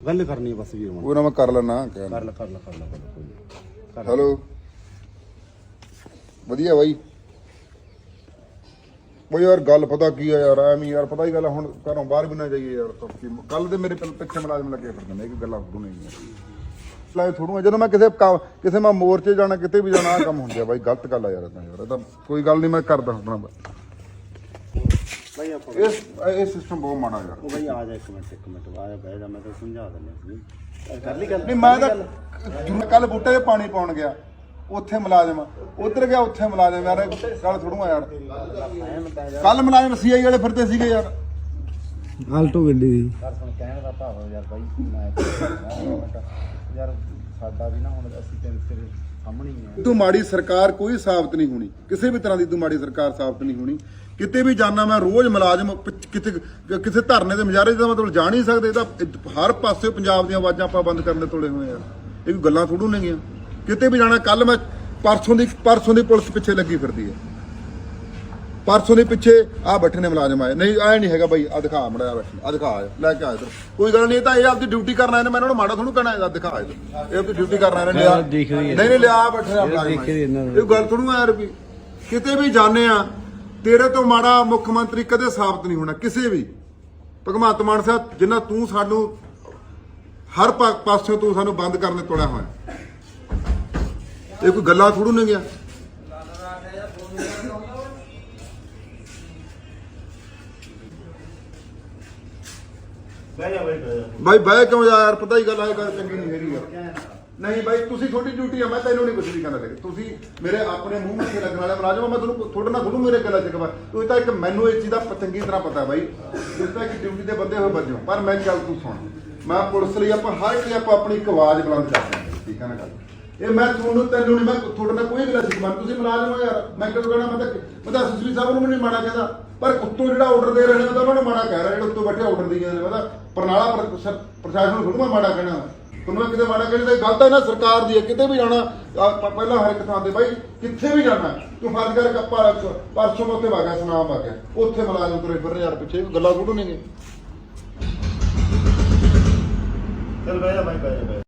ਗੱਲ ਕਰਨੀ ਬਸ ਵੀਰ ਉਹ ਨਾ ਮੈਂ ਕਰ ਲੈਣਾ ਕਰ ਲੈ ਕਰ ਲੈ ਕਰ ਲੈ ਕਰ ਲੈ, ਕੋਈ ਨੀ। ਕਰ ਲੈ। ਹੈਲੋ। ਵਧੀਆ ਬਾਈ। ਬਈ ਯਾਰ ਗੱਲ ਪਤਾ ਕੀ ਆ ਯਾਰ ਐਵੇਂ ਯਾਰ ਪਤਾ ਹੀ ਗੱਲ ਆ, ਹੁਣ ਘਰੋਂ ਬਾਹਰ ਵੀ ਨਾ ਜਾਈਏ ਯਾਰ ਕੱਲ ਦੇ ਮੇਰੇ ਪਿ- ਪਿੱਛੇ ਮੁਲਾਜ਼ਮ ਲੱਗੇ ਫਿਰਦੇ ਨੇ ਇਹ ਕੀ ਗੱਲਾਂ ਥੋੜੂ ਨਹੀਂ ਲਾਏ ਥੋੜੂ ਆ ਜਦੋਂ ਮੈਂ ਕਿਸੇ ਕੰਮ- ਕਿਸੇ ਮੈਂ ਮੋਰਚੇ ਜਾਣਾ ਕਿਤੇ ਵੀ ਜਾਣਾ ਆ ਕੰਮ ਹੁੰਦੇ ਆ ਬਾਈ ਗਲਤ ਗੱਲ ਆ ਯਾਰ ਇਹ ਤਾਂ ਯਾਰ ਇਹ ਤਾਂ ਕੋਈ ਗੱਲ ਨਹੀਂ ਮੈਂ ਕਰਦਾ ਹੁੰਦਾ ਭਾਈ ਆਪਾਂ ਇਸ ਇਹ ਸਿਸਟਮ ਬਹੁਤ ਮਾੜਾ ਯਾਰ। ਉਹ ਭਾਈ ਆ ਜਾ ਇੱਕ ਮਿੰਟ ਇੱਕ ਮਿੰਟ ਆ ਜਾ ਬਹਿ ਜਾ ਮੈਂ ਤਾਂ ਸਮਝਾ ਦਿੰਦਾ ਸੀ। ਕਰ ਲਈ ਗੱਲ। ਨਹੀਂ ਮੈਂ ਤਾਂ ਕੱਲ ਬੂਟੇ 'ਚ ਪਾਣੀ ਪਾਉਣ ਗਿਆ ਉੱਥੇ ਮੁਲਾਜ਼ਮ ਉਧਰ ਗਿਆ ਉੱਥੇ ਮੁਲਾਜ਼ਮ ਯਾਰ ਗੱਲ ਥੋੜੂ ਆ ਯਾਰ ਯਾਰ ਕੱਲ ਮੁਲਾਜ਼ਮ ਸੀਆਈ ਵਾਲੇ ਫਿਰਦੇ ਸੀਗੇ ਯਾਰ। ਆਲਟੋ ਗੱਡੀ ਦੀ। ਕਰ ਸੁਣ ਕਹਿਣ ਦਾ ਭਾਵ ਯਾਰ ਭਾਈ ਮੈਂ ਯਾਰ ਸਾਡਾ ਵੀ ਨਾ ਹੁਣ ਅਸੀਂ ਤੇਰੇ ਤੇਰੇ ਸਾਹਮਣੇ ਹੀ ਆ। ਤੂੰ ਮਾੜੀ ਸਰਕਾਰ ਕੋਈ ਸਾਬਤ ਨਹੀਂ ਹੋਣੀ। ਕਿਸੇ ਵੀ ਤਰ੍ਹਾਂ ਦੀ ਤੂੰ ਮਾੜੀ ਸਰਕਾਰ ਸਾਬਤ ਨਹੀਂ ਹੋਣੀ। ਕਿਤੇ ਵੀ ਜਾਣਾ ਮੈਂ ਰੋਜ਼ ਮੁਲਾਜ਼ਮ ਪਿੱਛ- ਕਿਤੇ ਕਿਸੇ ਧਰਨੇ ਦੇ ਮੁਜ਼ਾਹਰੇ ਦਾ ਮਤਲਬ ਜਾ ਨਹੀਂ ਸਕਦੇ। ਇਹ ਤਾਂ ਇਹ ਹਰ ਪਾਸੇ ਪੰਜਾਬ ਦੀਆਂ ਆਵਾਜ਼ਾਂ ਆਪਾਂ ਬੰਦ ਕਰਨ ਦੇ ਤੋਲੇ ਹੋਏ ਆ। ਇਹ ਕੋਈ ਗੱਲਾਂ ਥੋੜੂ ਨੇਗੀਆਂ ਕਿਤੇ ਵੀ ਜਾਣਾ ਕੱਲ ਮੈਂ ਪਰਸੋਂ ਦੀ ਪਰਸੋਂ ਦੀ ਪੁਲਿਸ ਪਿੱਛੇ ਲੱਗੀ ਫਿਰਦੀ ਹੈ ਪਰਸੋਂ ਦੇ ਪਿੱਛੇ ਆ ਬੈਠੇ ਨੇ ਮੁਲਾਜ਼ਮ ਆਏ। ਨਹੀਂ ਆਏ ਨਹੀਂ ਹੈਗਾ ਬਾਈ ਆ ਦਿਖਾ ਮੜਿਆ ਬੈਠੇ। ਆ ਦਿਖਾ ਲੈ ਕੇ ਆ ਇੱਧਰ। ਕੋਈ ਗੱਲ ਨਹੀਂ ਤਾਂ ਇਹ ਆਪਦੀ ਡਿਊਟੀ ਕਰਨ ਆਏ ਨੇ ਮੈਂ ਇਹਨਾਂ ਨੂੰ ਮਾੜਾ ਥੋੜੂ ਕਹਿਣਾ ਇਹਦਾ ਦਿਖਾ ਇੱਧਰ ਇਹ ਆਪਦੀ ਡਿਊਟੀ ਕਰਨ ਆਏ ਨੇ ਲਿਆ। ਨਹੀਂ ਨਹੀਂ ਲਿਆ ਬੈਠੇ ਆ ਮੁਲਾਜ਼ਮ। ਇਹ ਗੱਲ ਥੋੜੂ ਆ ਵੀ ਕਿਤੇ ਵੀ ਜਾਣੇ ਆ ਤੇਰੇ ਤੋਂ ਮਾੜਾ ਮੁੱਖ ਮੰਤਰੀ ਕਦੇ ਸਾਬਤ ਨਹੀਂ ਹੋਣਾ ਕਿਸੇ ਵੀ। ਭਗਵੰਤ ਮਾਨ ਸਾਹਿਬ ਜਿੰਨਾ ਤੂੰ ਸਾਨੂੰ ਹਰ ਪਾ- ਪਾਸਿਓਂ ਤੂੰ ਸਾਨੂੰ ਬੰਦ ਕਰਨ ਦੇ ਤੋੜਿਆ ਹੋਇਆ। ਇਹ ਕੋਈ ਗੱਲਾਂ ਥੋੜੂ ਨਹੀਂ ਗਿਆ ਬਹਿ ਜਾ ਬਹਿ ਜਾ। ਬਾਈ ਬਹਿ ਕਿਉਂ ਜਾ ਯਾਰ? ਪਤਾ ਹੀ ਗੱਲ ਹੈ ਗੱਲ ਚੰਗੀ ਨਹੀਂ ਹੈਗੀ ਯਾਰ। ਨਹੀਂ ਬਾਈ ਤੁਸੀਂ ਤੁਹਾਡੀ ਡਿਊਟੀ ਆ ਮੈਂ ਤੈਨੂੰ ਨਹੀਂ ਕੁਝ ਵੀ ਕਹਿਣਾ ਲੱਗੇ ਤੁਸੀਂ ਮੇਰੇ ਆਪਣੇ ਮੂੰਹ ਮੱਥੇ ਲੱਗਣ ਵਾਲੇ ਮੁਲਾਜ਼ਮ ਆ, ਮੈਂ ਤੁਹਾਨੂੰ ਤੁਹਾਡੇ ਨਾਲ ਤੁਹਾਨੂੰ ਮੇਰੇ ਗੱਲਾਂ ਚ ਕਵਾ ਤੁਸੀਂ ਤਾਂ ਇੱਕ ਮੈਨੂੰ ਇਸ ਚੀਜ਼ ਦਾ ਪ- ਚੰਗੀ ਤਰ੍ਹਾਂ ਪਤਾ ਬਾਈ। ਤੁਸੀਂ ਤਾਂ ਇੱਕ ਡਿਊਟੀ ਦੇ ਬੰਦੇ ਹੋਏ ਬੱਜੋ ਪਰ ਮੈਂ ਗੱਲ ਤੂੰ ਸੁਣ। ਮੈਂ ਪੁਲਿਸ ਲਈ ਆਪਾਂ ਹਰ ਇੱਕ ਲਈ ਆਪਾਂ ਆਪਣੀ ਇੱਕ ਆਵਾਜ਼ ਬੁਲੰਦ ਕਰਦੇ ਹਾਂ। ਠੀਕ ਹੈ ਨਾ ਗੱਲ? ਇਹ ਮੈਂ ਤੁਹਾਨੂੰ ਤੈਨੂੰ ਨਹੀਂ, ਮੈਂ ਤੁਹਾਡੇ ਨਾਲ ਕੋਈ ਗੱਲ ਨਹੀਂ ਤੁਸੀਂ ਮੁਲਾਜ਼ਮ ਹੋ ਯਾਰ। ਮੈਂ ਕਿਉਂ ਕਹਿਣਾ, ਮੈਂ ਤਾਂ ਮੈਂ ਤਾਂ ਸੁਸਰੀ ਸਾਹਿਬ ਨੂੰ ਵੀ ਨਹੀਂ ਮਾੜਾ ਕਹਿੰਦਾ। ਪਰ ਉੱਤੋਂ ਜਿਹੜਾ ਆਰਡਰ ਦੇ ਰਹੇ ਨੇ ਤਾਂ ਉਹਨਾਂ ਨੂੰ ਮਾੜਾ ਕਹਿ ਰਿਹਾ, ਜਿਹੜੇ ਉੱਤੋਂ ਬੈਠੇ ਆਰਡਰ ਦੇ ਨੇ। ਮੈਂ ਤਾਂ ਪ੍ਰਸ਼ਾਸਨ ਨੂੰ ਥੋੜ੍ਹਾ ਮਾੜਾ ਕਹਿਣਾ। ਤੁਹਾਨੂੰ ਕਿਤੇ ਮਾੜਾ ਕਹਿਣਾ ਤੇ ਗੱਲ ਤਾਂ ਇਹਨਾਂ ਸਰਕਾਰ ਦੀ ਹੈ। ਕਿਤੇ ਵੀ ਜਾਣਾ ਪਹਿਲਾਂ ਹਰ ਇੱਕ ਥਾਂ ਤੇ ਬਾਈ, ਕਿੱਥੇ ਵੀ ਜਾਣਾ ਤੂੰ ਫਰਜ਼ ਕਰ ਕੱਪਾ ਪਰਸੋਂ ਮੈਂ ਵਾਗਾ, ਸੁਨਾਮ ਆ ਗਿਆ ਉੱਥੇ ਮੁਲਾਜ਼ਮ ਤੁਰੇ ਫਿਰ ਯਾਰ ਪਿੱਛੇ ਗੱਲਾਂ ਥੋੜੂ ਨੇਗੇ ਚੱਲ ਬਹਿ ਜਾ ਭਾਈ ਬਹਿ ਜਾ।